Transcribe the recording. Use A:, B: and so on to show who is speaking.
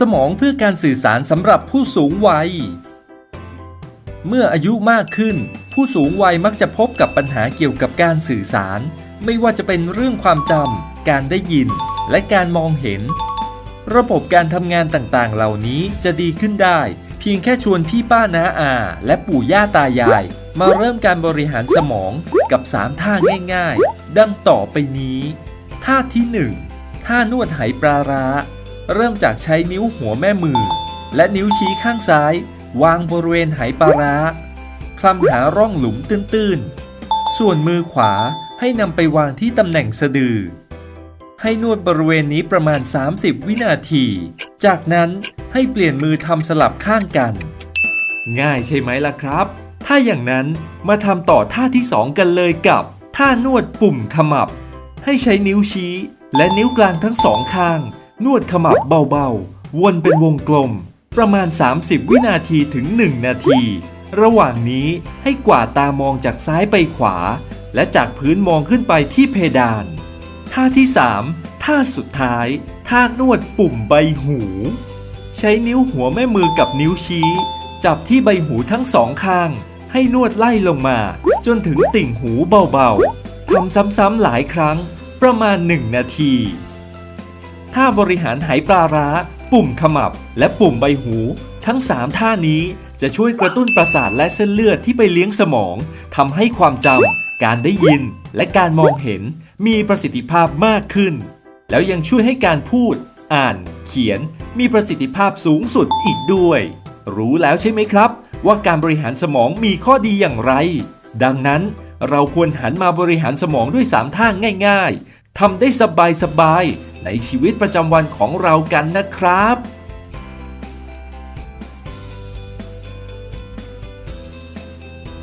A: สมองเพื่อการสื่อสารสำหรับผู้สูงวัย เมื่ออายุมากขึ้น ผู้สูงวัยมักจะพบกับปัญหาเกี่ยวกับการสื่อสาร ไม่ว่าจะเป็นเรื่องความจำ การได้ยิน และการมองเห็น ระบบการทำงานต่างๆ เหล่านี้จะดีขึ้นได้ เพียงแค่ชวนพี่ป้าน้าอา และปู่ย่าตายาย มาเริ่มการบริหารสมองกับ 3 ท่าง่าย ๆ ดังต่อไปนี้ ท่าที่ 1 ท่านวดไหปลาร้า เริ่มจากใช้นิ้วหัวแม่มือ และนิ้วชี้ข้างซ้าย วางบริเวณไหปลาร้าคลำหาร่องหลุมตื้นๆ ส่วนมือขวาให้นำไปวางที่ตำแหน่งสะดือ ให้นวดบริเวณนี้ประมาณ 30 วินาที จากนั้นให้เปลี่ยนมือทำสลับข้างกัน ง่ายใช่ไหมล่ะครับ ถ้าอย่างนั้นมาทำต่อท่าที่2กันเลยกับท่านวดปุ่มขมับ ให้ใช้นิ้วชี้และนิ้วกลางทั้งสองข้าง นวดขมับเบาๆ วนเป็นวงกลม ประมาณ 30 วินาทีถึง 1 นาที ระหว่างนี้ให้กวาดตามองจากซ้ายไปขวา และจากพื้นมองขึ้นไปที่เพดาน ท่าที่ 3 ท่าสุดท้าย ท่านวดปุ่มใบหู ใช้นิ้วหัวแม่มือกับนิ้วชี้ จับที่ใบหูทั้งสองข้าง ให้นวดไล่ลงมา จนถึงติ่งหูเบาๆทำซ้ำๆหลายครั้งประมาณ 1 นาที ท่าบริหารไหปลาร้า ปุ่มขมับ และปุ่มใบหู ทั้ง 3 ท่านี้จะช่วยกระตุ้นประสาทและเส้นเลือดที่ไปเลี้ยงสมองทำให้ความจำการได้ยิน และการมองเห็นมีประสิทธิภาพมากขึ้น แล้วยังช่วยให้การพูด อ่าน เขียน มีประสิทธิภาพสูงสุดอีกด้วย รู้แล้วใช่ไหมครับ ว่าการบริหารสมองมีข้อดีอย่างไร ดังนั้นเราควรหันมาบริหารสมองด้วย 3 ท่าง่าย ๆทำได้สบายๆ ในชีวิตประจำวันของเรากันนะครับ